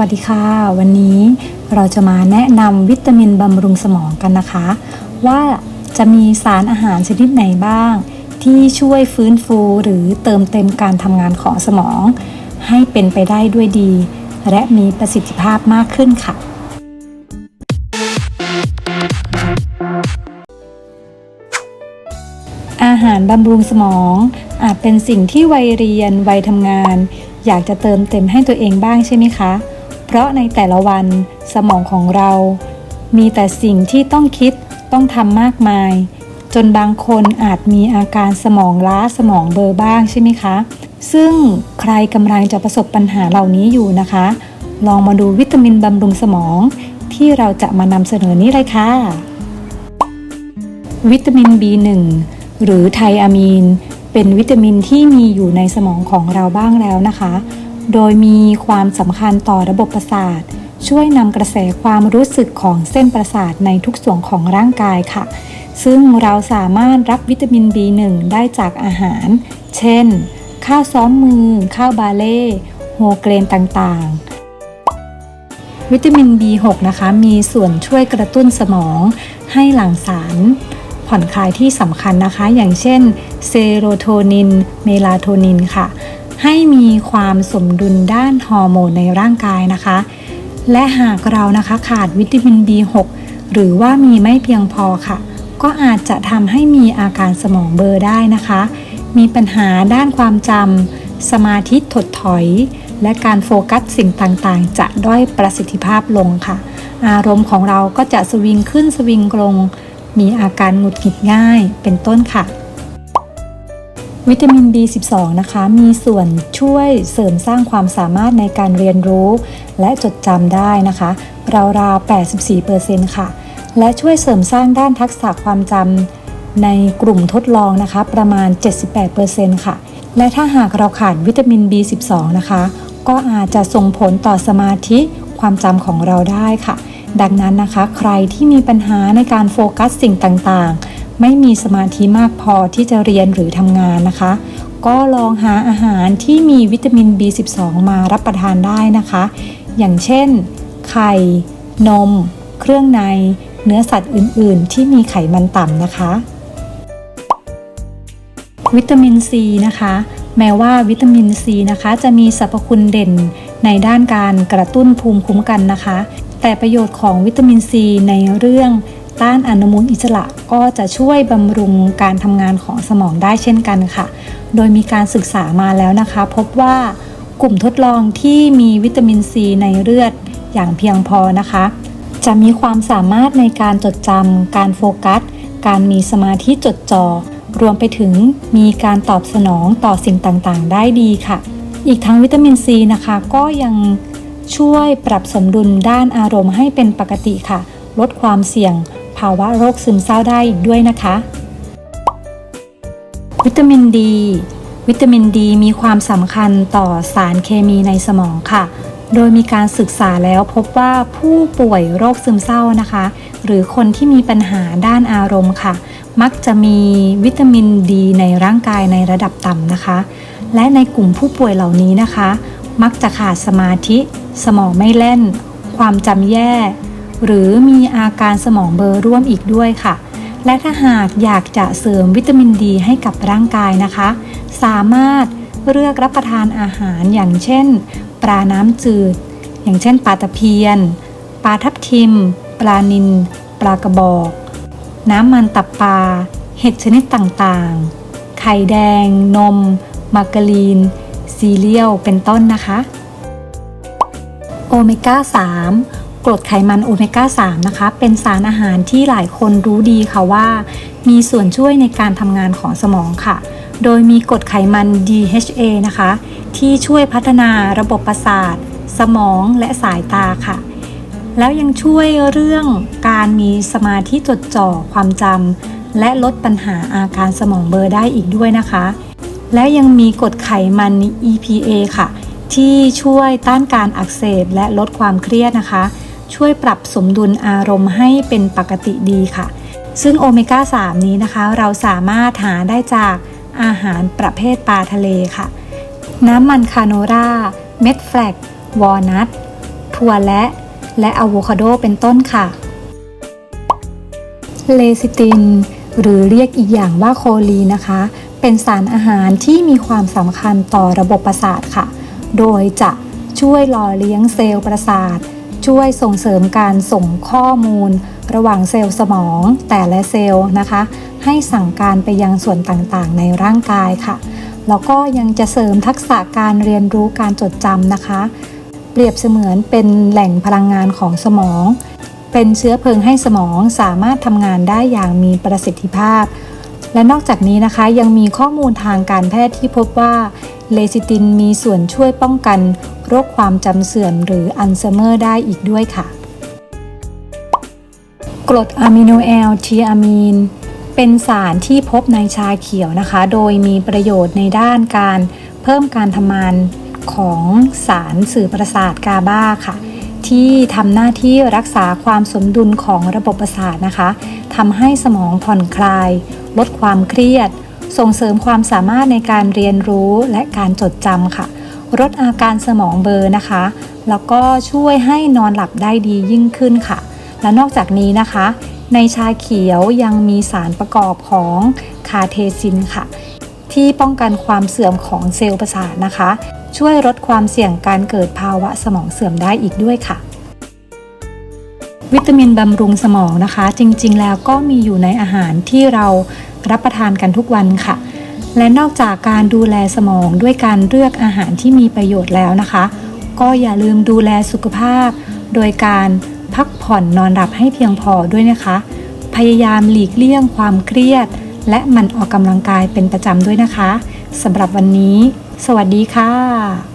วัสดีค่ะ วันนี้เราจะมาแนะนำวิตามินบำรุงสมองกันนะคะ ว่าจะมีสารอาหารชนิดไหนบ้าง ที่ช่วยฟื้นฟูหรือเติมเต็มการทำงานของสมอง ให้เป็นไปได้ด้วยดี และมีประสิทธิภาพมากขึ้นค่ะ อาหารบำรุงสมองอาจเป็นสิ่งที่วัยเรียนวัยทำงานอยากจะเติมเต็มให้ตัวเองบ้างใช่ไหมคะ เพราะในแต่ละวันสมองของเรา มีแต่สิ่งที่ต้องคิดต้องทำมากมาย จนบางคนอาจมีอาการสมองล้าสมองเบลอร์บ้างใช่ไหมคะ ซึ่งใครกำลังจะประสบปัญหาเหล่านี้อยู่นะคะ ลองมาดูวิตามินบำรุงสมอง ที่เราจะมานำเสนอนี้เลยค่ะ วิตามิน B1 หรือไทอะมีน เป็นวิตามินที่มีอยู่ในสมองของเราบ้างแล้วนะคะ โดยมีความสำคัญต่อระบบประสาท ช่วยนำกระแสความรู้สึกของเส้นประสาทในทุกส่วนของร่างกายค่ะ ซึ่งเราสามารถรับวิตามิน B1 ได้จากอาหาร เช่น ข้าวซ้อมมือ ข้าวบาเล่โฮเกรนต่างๆวิตามิน B6 นะคะมีส่วนช่วยกระตุ้นสมอง ให้หลั่งสารผ่อนคลายที่สำคัญนะคะ อย่างเช่นเซโรโทนิน เมลาโทนินค่ะ ให้มีความสมดุลด้านฮอร์โมนในร่างกายนะคะ และหากเรานะคะขาดวิตามิน B6 หรือว่ามีไม่เพียงพอค่ะ ก็อาจจะทำให้มีอาการสมองเบลอร์ได้นะคะ มีปัญหาด้านความจำสมาธิถดถอย และการโฟกัสสิ่งต่างๆ จะด้อยประสิทธิภาพลงค่ะ อารมณ์ของเราก็จะสวิงขึ้นสวิงลง มีอาการหงุดหงิดง่ายเป็นต้นค่ะ วิตามิน B12 นะคะ มีส่วนช่วยเสริมสร้างความสามารถในการเรียนรู้ และจดจำได้นะคะ ราวๆ 84%ค่ะ และช่วยเสริมสร้างด้านทักษะความจำในกลุ่มทดลองนะคะ ประมาณ 78%ค่ะ และถ้าหากเราขาดวิตามิน B12 นะคะ ก็อาจจะส่งผลต่อสมาธิ ความจำของเราได้ค่ะ ดังนั้นนะคะ ใครที่มีปัญหาในการโฟกัสสิ่งต่างๆ ไม่มีสมาธิมากพอที่จะเรียนหรือทำงานนะคะ ก็ลองหาอาหารที่มีวิตามิน B12 มารับประทานได้นะคะ อย่างเช่น ไข่ นม เครื่องใน เนื้อสัตว์อื่นๆ ที่มีไขมันต่ำนะคะ วิตามินซีนะคะแม้ว่าวิตามินซีนะคะจะมีสรรพคุณเด่น ในด้านการกระตุ้นภูมิคุ้มกันนะคะ แต่ประโยชน์ของวิตามินซีในเรื่องต้านอนุมูลอิสระก็จะช่วยบำรุงการทำงานของสมองได้เช่นกันค่ะ โดยมีการศึกษามาแล้วนะคะ พบว่ากลุ่มทดลองที่มีวิตามินซีในเลือดอย่างเพียงพอนะคะ จะมีความสามารถในการจดจำการโฟกัส การมีสมาธิจดจอ่อรวมไปถึงมีการตอบสนองต่อสิ่งต่างๆ ได้ดีค่ะ อีกทั้งวิตามินซีนะคะ ก็ยังช่วยปรับสมดุลด้านอารมณ์ให้เป็นปกติค่ะ ลดความเสี่ยงภาวะโรคซึมเศร้าได้อีกด้วยนะคะ วิตามินดี วิตามินดีมีความสำคัญต่อสารเคมีในสมองค่ะโดยมีการศึกษาแล้วพบว่าผู้ป่วยโรคซึมเศร้านะคะ หรือคนที่มีปัญหาด้านอารมณ์ค่ะ มักจะมีวิตามินดีในร่างกายในระดับต่ำนะคะ และในกลุ่มผู้ป่วยเหล่านี้นะคะ มักจะขาดสมาธิ สมองไม่เล่น ความจำแย่ หรือมีอาการสมองเบลอร่วมอีกด้วยค่ะ และถ้าหากอยากจะเสริมวิตามินดีให้กับร่างกายนะคะ สามารถเลือกรับประทานอาหารอย่างเช่น ปลาน้ำจืด อย่างเช่นปลาตะเพียน ปลาทับทิม ปลานิลปลากระบอก น้ำมันตับปลา เห็ดชนิดต่างๆ ไข่แดง นม มาการีน ซีเรียล เป็นต้นนะคะ โอเมก้า 3 กรดไขมันโอเมก้า 3 นะคะ เป็นสารอาหารที่หลายคนรู้ดีค่ะว่า มีส่วนช่วยในการทำงานของสมองค่ะ โดยมีกรดไขมัน DHA นะคะ ที่ช่วยพัฒนาระบบประสาท สมองและสายตาค่ะแล้วยังช่วยเรื่องการมีสมาธิจดจ่อความจำและลดปัญหาอาการสมองเบลอได้อีกด้วยนะคะ และยังมีกรดไขมัน EPA ค่ะ ที่ช่วยต้านการอักเสบและลดความเครียดนะคะ ช่วยปรับสมดุลอารมณ์ให้เป็นปกติดีค่ะ ซึ่งโอเมก้า 3 นี้นะคะ เราสามารถหาได้จากอาหารประเภทปลาทะเลค่ะ น้ำมันคาโนราเม็ดแฟลกวอลนัทถั่วและ และอะโวคาโดเป็นต้นค่ะ เลซิติน หรือเรียกอีกอย่างว่าโคลีนนะคะ เป็นสารอาหารที่มีความสำคัญต่อระบบประสาทค่ะ โดยจะช่วยหล่อเลี้ยงเซลล์ประสาท ช่วยส่งเสริมการส่งข้อมูล ระหว่างเซลล์สมองแต่ละเซลล์นะคะ ให้สั่งการไปยังส่วนต่างๆ ในร่างกายค่ะ แล้วก็ยังจะเสริมทักษะการเรียนรู้การจดจำนะคะ เปรียบเสมือนเป็นแหล่งพลังงานของสมอง เป็นเชื้อเพลิงให้สมองสามารถทำงานได้อย่างมีประสิทธิภาพ และนอกจากนี้นะคะยังมีข้อมูลทางการแพทย์ที่พบว่าเลซิตินมีส่วนช่วยป้องกันโรคความจำเสื่อมหรืออัลไซเมอร์ได้อีกด้วยค่ะ กรดอะมิโนแอลทีอะมีนเป็นสารที่พบในชาเขียวนะคะ โดยมีประโยชน์ในด้านการเพิ่มการทำงานของสารสื่อประสาทกาบาค่ะ ที่ทำหน้าที่รักษาความสมดุลของระบบประสาทนะคะทำให้สมองผ่อนคลาย ลดความเครียด ส่งเสริมความสามารถในการเรียนรู้และการจดจำค่ะลดอาการสมองเบลอร์นะคะ แล้วก็ช่วยให้นอนหลับได้ดียิ่งขึ้นค่ะ และนอกจากนี้นะคะ ในชาเขียวยังมีสารประกอบของคาเทซินค่ะ ที่ป้องกันความเสื่อมของเซลล์ประสาทนะคะ ช่วยลดความเสี่ยงการเกิดภาวะสมองเสื่อมได้อีกด้วยค่ะ วิตามินบำรุงสมองนะคะ จริงๆ แล้วก็มีอยู่ในอาหารที่เรารับประทานกันทุกวันค่ะ และนอกจากการดูแลสมองด้วยการเลือกอาหารที่มีประโยชน์แล้วนะคะ ก็อย่าลืมดูแลสุขภาพ โดยการพักผ่อนนอนหลับให้เพียงพอด้วยนะคะ พยายามหลีกเลี่ยงความเครียด และมันออกกำลังกายเป็นประจำด้วยนะคะสำหรับวันนี้ สวัสดีค่ะ